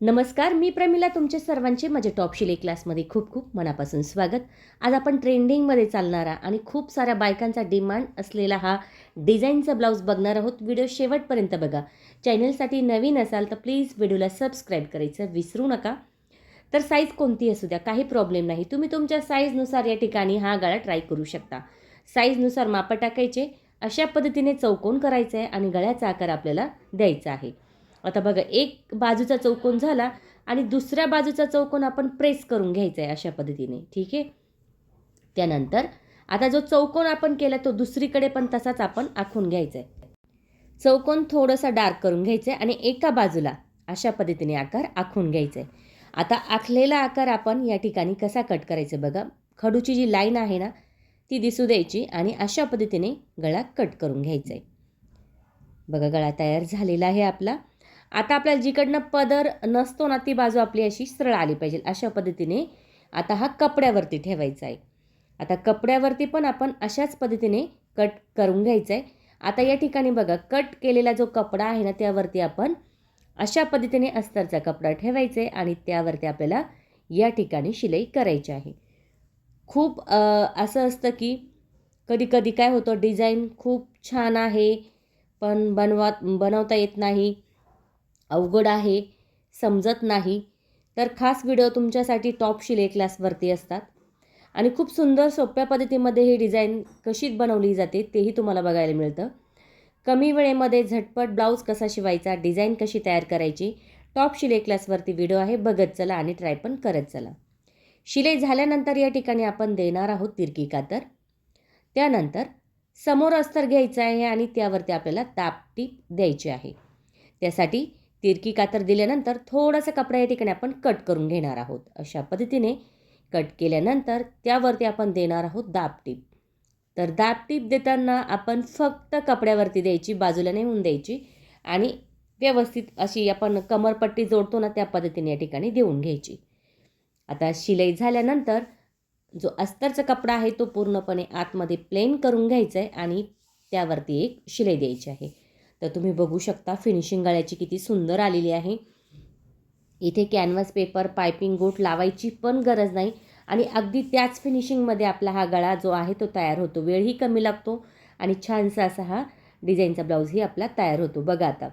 नमस्कार मी प्रमिला तुमचे सर्वांचे माझ्या टॉप शिलाई क्लासमध्ये खूप खूप मनापासून स्वागत. आज आपण ट्रेंडिंगमध्ये चालणारा आणि खूप साऱ्या बायकांचा डिमांड असलेला हा डिझाईनचा ब्लाऊज बघणार आहोत. व्हिडिओ शेवटपर्यंत बघा. चॅनलसाठी नवीन असाल तर प्लीज व्हिडिओला सबस्क्राईब करायचं विसरू नका. तर साईज कोणती असू द्या काही प्रॉब्लेम नाही. तुम्ही तुमच्या साईजनुसार या ठिकाणी हा गळा ट्राय करू शकता. साईजनुसार मापं टाकायचे अशा पद्धतीने चौकोन करायचं आहे आणि गळ्याचा आकार आपल्याला द्यायचा आहे. आता बघा एक बाजूचा चौकोन झाला आणि दुसऱ्या बाजूचा चौकोन आपण प्रेस करून घ्यायचा आहे अशा पद्धतीने ठीक आहे? त्यानंतर आता जो चौकोन आपण केला तो दुसरीकडे पण तसाच आपण आखून घ्यायचा आहे चौकोन थोडंसं डार्क करून घ्यायचं आहे आणि एका बाजूला अशा पद्धतीने आकार आखून घ्यायचा आहे आता आखलेला आकार आपण या ठिकाणी कसा कट करायचा बघा खडूची जी लाईन आहे ना ती दिसू द्यायची आणि अशा पद्धतीने गळा कट करून घ्यायचा आहे बघा गळा तयार झालेला आहे आपला. आता आपल्याला जिकडनं पदर नसतो ना ती बाजू आपली अशी सरळ आली पाहिजे. अशा पद्धतीने आता हा कपड्यावरती ठेवायचा आहे. आता कपड्यावरती पण आपण अशाच पद्धतीने कट करून घ्यायचं आहे आता या ठिकाणी बघा कट केलेला जो कपडा आहे ना त्यावरती आपण अशा पद्धतीने अस्तरचा कपडा ठेवायचा आहे आणि त्यावरती आपल्याला या ठिकाणी शिलाई करायची आहे. खूप असं असतं की कधी कधी काय होतं डिझाईन खूप छान आहे पण बनवा बनवता येत नाही. अवघड आहे समजत नाही. तर खास व्हिडिओ तुमच्यासाठी टॉप शिले क्लासवरती असतात. आणि खूप सुंदर सोप्या पद्धतीमध्ये ही डिझाईन कशी बनवली जाते तेही तुम्हाला बघायला मिळतं. कमी वेळेमध्ये झटपट ब्लाऊज कसा शिवायचा डिझाईन कशी तयार करायची टॉप शिले क्लासवरती व्हिडिओ आहे बघत चला आणि ट्राय पण करत चला. शिलाई झाल्यानंतर या ठिकाणी आपण देणार आहोत तिरकी कातर. त्यानंतर समोर अस्तर घ्यायचं आहे आणि त्यावरती आपल्याला तापटीप द्यायची आहे. त्यासाठी तिरकी कातर दिल्यानंतर थोडासा कपडा या ठिकाणी आपण कट करून घेणार आहोत. अशा पद्धतीने कट केल्यानंतर त्यावरती आपण देणार आहोत दाबटीप तर दाबटीप देताना आपण फक्त कपड्यावरती द्यायची बाजूला नेऊन द्यायची आणि व्यवस्थित अशी आपण कमरपट्टी जोडतो ना त्या पद्धतीने या ठिकाणी देऊन घ्यायची. आता शिलाई झाल्यानंतर जो अस्तरचा कपडा आहे तो पूर्णपणे आतमध्ये प्लेन करून घ्यायचा आहे आणि त्यावरती एक शिलाई द्यायची आहे. तर तुम्ही बघू शकता फिनिशिंग गळ्याची किती सुंदर आलेली आहे. इथे कॅनव्हास पेपर पायपिंग गोट लावायची पण गरज नाही. आणि अगदी त्याच फिनिशिंगमध्ये आपला हा गळा जो आहे तो तयार होतो. वेळही कमी लागतो आणि छानसा असा हा डिझाईनचा ब्लाऊजही आपला तयार होतो. बघा आता.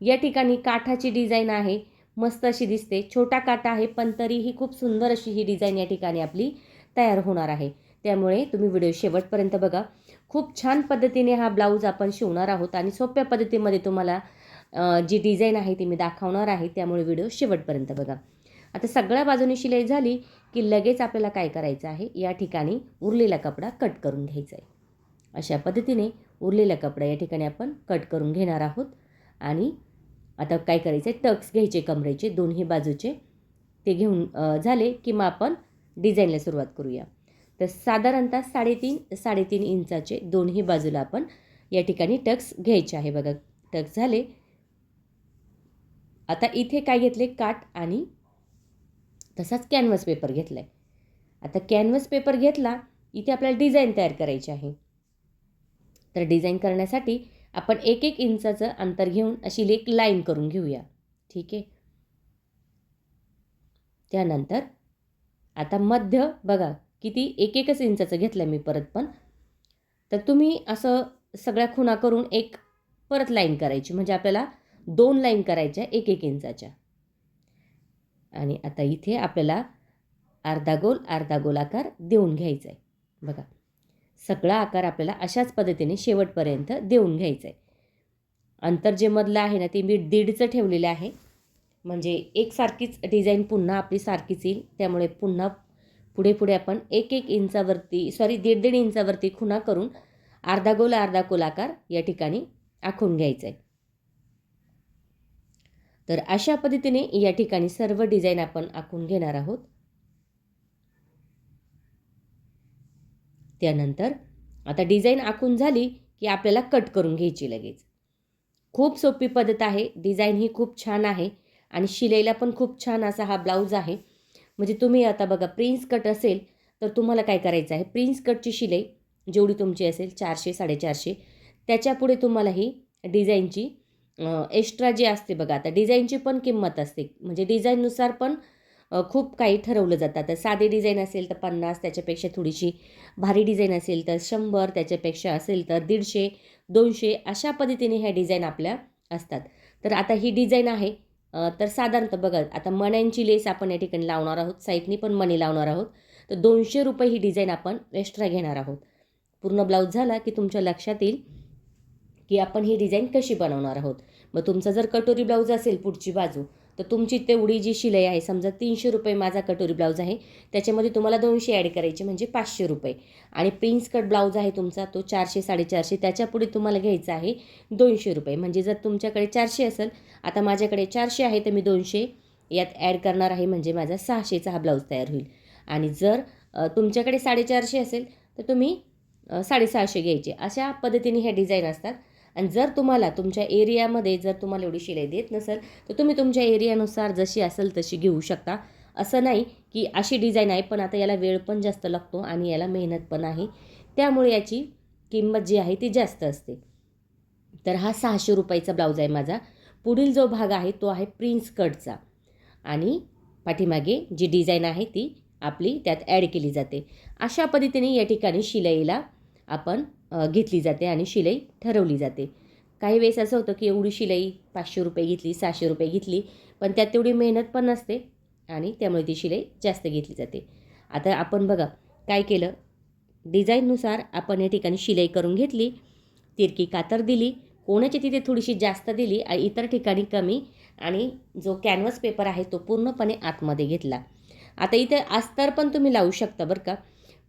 या ठिकाणी काठाची डिझाईन आहे. मस्त अशी दिसते. छोटा काटा आहे पण तरीही खूप सुंदर अशी ही डिझाईन या ठिकाणी आपली तयार होणार आहे. त्यामुळे तुम्ही व्हिडिओ शेवटपर्यंत बघा. खूप छान पद्धतीने हा ब्लाऊज आपण शिवणार आहोत आणि सोप्या पद्धतीमध्ये तुम्हाला जी डिझाईन आहे ती मी दाखवणार आहे त्यामुळे व्हिडिओ शेवटपर्यंत बघा. आता सगळ्या बाजूने शिलाई झाली की लगेच आपल्याला काय करायचं आहे? या ठिकाणी उरलेला कपडा कट करून घ्यायचा आहे अशा पद्धतीने उरलेला कपडा या ठिकाणी आपण कट करून घेणार आहोत आणि आता काय करायचं आहे टक्स घ्यायचे कमरेचे दोन्ही बाजूचे. ते घेऊन झाले की मग आपण डिझाईनला सुरुवात करूया. तर साधारणतः साडेतीन साडेतीन इंचाचे दोन्ही बाजूला आपण या ठिकाणी टक्स घ्यायचे आहे बघा. टक्स झाले. आता इथे काय घेतले? काट आणि तसाच कॅनव्हस पेपर घेतला आहे आता कॅनव्हस पेपर घेतला इथे आपल्याला डिझाईन तयार करायची आहे. तर डिझाईन करण्यासाठी आपण एक एक इंचाचं अंतर घेऊन अशी एक लाईन करून घेऊया. ठीक आहे? त्यानंतर आता मध्य बघा किती एक एकच इंचाचं घेतलं आहे मी परत पण. तर तुम्ही असं सगळ्या खुणा करून एक परत लाईन करायची. म्हणजे आपल्याला दोन लाईन करायच्या एक एक इंचाच्या. आणि आता इथे आपल्याला अर्धा गोल अर्धा गोल आकार देऊन घ्यायचा आहे बघा सगळा आकार आपल्याला अशाच पद्धतीने शेवटपर्यंत देऊन घ्यायचा आहे अंतर जे मधलं आहे ना ते मी दीडचं ठेवलेलं आहे. म्हणजे एकसारखीच डिझाईन पुन्हा आपली सारखीच येईल. त्यामुळे पुन्हा पुढे पुढे आपण एक एक इंचावरती सॉरी दीड दीड इंचावरती खुणा करून अर्धा गोल अर्धा गोलाकार या ठिकाणी आखून घ्यायचा आहे तर अशा पद्धतीने या ठिकाणी सर्व डिझाईन आपण आखून घेणार आहोत. त्यानंतर आता डिझाईन आखून झाली की आपल्याला कट करून घ्यायची लगेच. खूप सोपी पद्धत आहे डिझाईन ही खूप छान आहे आणि शिलाईला पण खूप छान असा हा ब्लाऊज आहे. म्हणजे तुम्ही आता बघा प्रिन्स कट असेल तर तुम्हाला काय करायचं आहे? प्रिन्स कटची शिलाई जेवढी तुमची असेल चारशे साडेचारशे त्याच्यापुढे तुम्हाला ही डिझाईनची एक्स्ट्रा जी असते बघा आता डिझाईनची पण किंमत असते. म्हणजे डिझाईननुसार पण खूप काही ठरवलं जातं. आता साधी डिझाईन असेल तर पन्नास त्याच्यापेक्षा थोडीशी भारी डिझाईन असेल तर शंभर त्याच्यापेक्षा असेल तर दीडशे दोनशे अशा पद्धतीने ह्या डिझाईन आपल्या असतात. तर आता ही डिझाईन आहे तर साधारणतः बघा आता मण्यांची लेस आपण या ठिकाणी लावणार आहोत साईडनी पण मणी लावणार आहोत. तर दोनशे रुपये ही डिझाईन आपण एक्स्ट्रा घेणार आहोत. पूर्ण ब्लाऊज झाला की तुमच्या लक्षात येईल की आपण ही डिझाईन कशी बनवणार आहोत. मग तुमचा जर कटोरी ब्लाऊज असेल पुढची बाजू तर तुमची तेवढी जी शिलाई आहे समजा तीनशे रुपये माझा कटोरी ब्लाऊज आहे त्याच्यामध्ये तुम्हाला दोनशे ॲड करायचे म्हणजे पाचशे रुपये. आणि प्रिन्स कट ब्लाऊज आहे तुमचा तो चारशे साडेचारशे त्याच्यापुढे तुम्हाला घ्यायचा आहे दोनशे रुपये. म्हणजे जर तुमच्याकडे चारशे असेल आता माझ्याकडे चारशे आहे तर मी दोनशे यात ॲड करणार आहे म्हणजे माझा सहाशेचा हा ब्लाऊज तयार होईल. आणि जर तुमच्याकडे साडेचारशे असेल तर तुम्ही साडेसहाशे घ्यायचे. अशा पद्धतीने ह्या डिझाईन असतात. आणि जर तुम्हाला तुमच्या एरियामध्ये जर तुम्हाला एवढी शिलाई देत नसेल तर तुम्ही तुमच्या एरियानुसार जशी असेल तशी घेऊ शकता. असं नाही की अशी डिझाईन आहे पण आता याला वेळ पण जास्त लागतो आणि याला मेहनत पण आहे. त्यामुळे याची किंमत जी आहे ती जास्त असते. तर हा सहाशे रुपयाचा ब्लाऊज आहे माझा. पुढील जो भाग आहे तो आहे प्रिन्स कटचा. आणि पाठीमागे जी डिझाईन आहे ती आपली त्यात ॲड केली जाते. अशा पद्धतीने या ठिकाणी शिलाईला आपण घेतली जाते आणि शिलाई ठरवली जाते. काही वेळेस असं होतं की एवढी शिलाई पाचशे रुपये घेतली सहाशे रुपये घेतली पण त्यात तेवढी मेहनत पण नसते आणि त्यामुळे ती शिलाई जास्त घेतली जाते. आता आपण बघा काय केलं? डिझाईननुसार आपण या ठिकाणी शिलाई करून घेतली तिरकी कातर दिली कोणाची तिथे थोडीशी जास्त दिली आणि इतर ठिकाणी कमी आणि जो कॅनव्हस पेपर आहे तो पूर्णपणे आतमध्ये घेतला. आता इथे अस्तर पण तुम्ही लावू शकता बरं का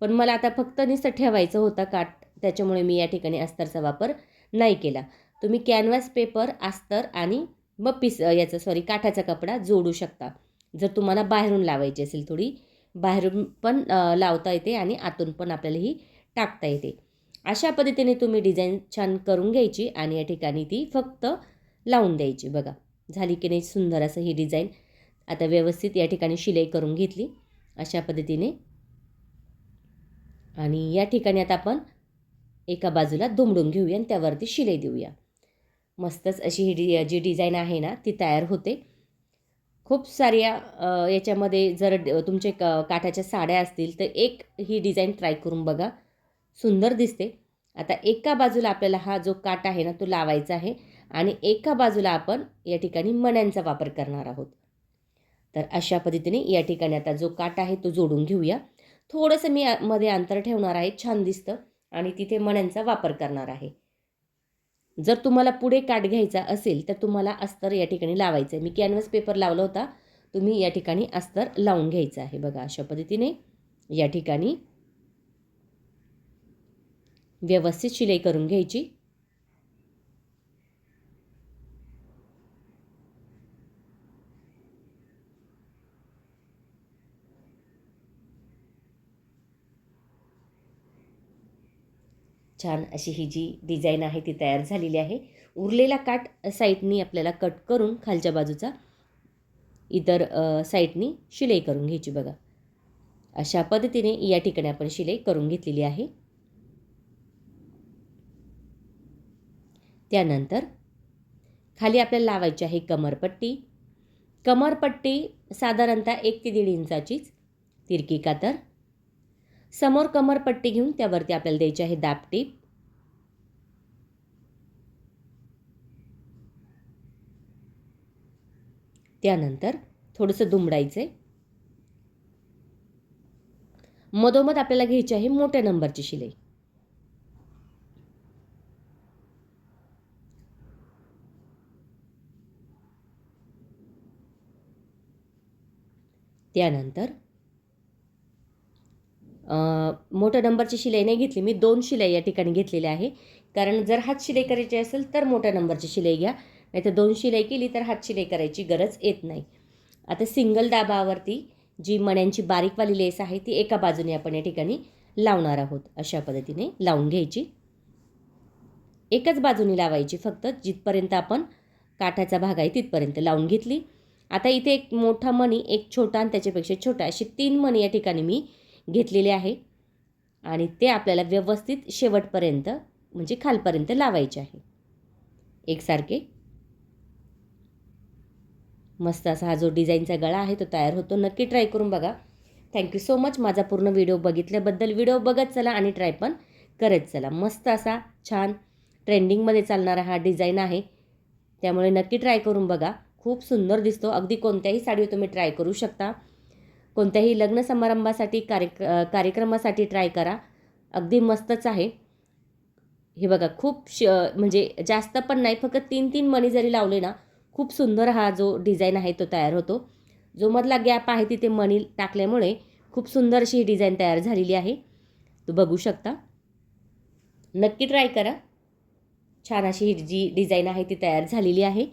पण मला आता फक्त नुसतं ठेवायचं होतं काट त्याच्यामुळे मी या ठिकाणी अस्तरचा वापर नाही केला. तुम्ही कॅनव्हास पेपर अस्तर आणि मग पिस याचं सॉरी काठाचा कपडा जोडू शकता. जर तुम्हाला बाहेरून लावायची असेल थोडी बाहेरून पण लावता येते आणि आतून पण आपल्याला ही टाकता येते. अशा पद्धतीने तुम्ही डिझाईन छान करून घ्यायची आणि या ठिकाणी ती फक्त लावून द्यायची. बघा झाली की नाही सुंदर असं ही डिझाईन आता व्यवस्थित या ठिकाणी शिलाई करून घेतली. अशा पद्धतीने. आणि या ठिकाणी आता आपण एका बाजूला दुमडून घेऊया आणि त्यावरती शिलाई देऊया. मस्तच अशी ही डि जी डिझाईन आहे ना ती तयार होते. खूप साऱ्या याच्यामध्ये जर तुमचे क काठाच्या साड्या असतील तर एक ही डिझाईन ट्राय करून बघा. सुंदर दिसते. आता एका बाजूला आपल्याला हा जो काठ आहे ना तो लावायचा आहे आणि एका बाजूला आपण या ठिकाणी मण्यांचा वापर करणार आहोत. तर अशा पद्धतीने या ठिकाणी आता जो काठ आहे तो जोडून घेऊया. थोडंसं मी मध्ये अंतर ठेवणार आहे छान दिसतं. आणि तिथे मण्यांचा वापर करणार आहे. जर तुम्हाला पुढे काठ घ्यायचा असेल तर तुम्हाला अस्तर या ठिकाणी लावायचं आहे मी कॅनव्हस पेपर लावला होता. तुम्ही या ठिकाणी अस्तर लावून घ्यायचं आहे. बघा अशा पद्धतीने या ठिकाणी व्यवस्थित शिलाई करून घ्यायची. छान अशी ही जी डिझाईन आहे ती तयार झालेली आहे. उरलेला काठ साईडनी आपल्याला कट करून खालच्या बाजूचा इतर साईटनी साईडनी शिलाई करून घ्यायची बघा. अशा पद्धतीने या ठिकाणी आपण शिलाई करून घेतलेली आहे. त्यानंतर खाली आपल्याला लावायची आहे कमरपट्टी. कमरपट्टी साधारणतः एक ते दीड इंचाचीच तिरकी कातर समोर कमरपट्टी घेऊन त्यावरती आपल्याला द्यायची आहे दापटीप त्यानंतर थोडंसं दुमडायचं आहे मधोमध आपल्याला घ्यायची आहे मोठ्या नंबरची शिलाई. त्यानंतर मोठ्या नंबरची शिलाई नाही घेतली. मी दोन शिलाई या ठिकाणी घेतलेल्या आहे. कारण जर हात शिलाई करायची असेल तर मोठ्या नंबरची शिलाई घ्या. नाहीतर दोन शिलाई केली तर हात शिलाई करायची गरज येत नाही. आता सिंगल दाबावरती जी मण्यांची बारीकवाली लेस आहे ती एका बाजूने आपण या ठिकाणी लावणार आहोत. अशा पद्धतीने लावून घ्यायची. एकच बाजूने लावायची फक्त. जिथपर्यंत आपण काठाचा भाग आहे तिथपर्यंत लावून घेतली. आता इथे एक मोठा मणी एक छोटा आणि त्याच्यापेक्षा छोटा अशी तीन मणी या ठिकाणी मी घेतलेले आहे. आणि ते आपल्याला व्यवस्थित शेवटपर्यंत म्हणजे खालपर्यंत लावायचे आहे. एकसारखे. मस्त असा हा जो डिझाईनचा गळा आहे तो तयार होतो. नक्की ट्राय करून बघा. थँक्यू सो मच माझा पूर्ण व्हिडिओ बघितल्याबद्दल व्हिडिओ बघत चला आणि ट्राय पण करत चला. मस्त असा छान ट्रेंडिंगमध्ये चालणारा हा डिझाईन आहे. त्यामुळे नक्की ट्राय करून बघा. खूप सुंदर दिसतो. अगदी कोणत्याही साडीवर तुम्ही ट्राय करू शकता. कोणत्याही लग्न समारंभासाठी कार्यक कार्यक्रमासाठी ट्राय करा. अगदी मस्तच आहे. हे बघा खूप श म्हणजे जास्त पण नाही फक्त तीन तीन मणी जरी लावले ना खूप सुंदर हा जो डिझाईन आहे तो तयार होतो. जो मधला गॅप आहे तिथे मणी टाकल्यामुळे खूप सुंदर अशी ही डिझाईन तयार झालेली आहे. तू बघू शकता. नक्की ट्राय करा. छान अशी ही जी डिझाईन आहे ती तयार झालेली आहे.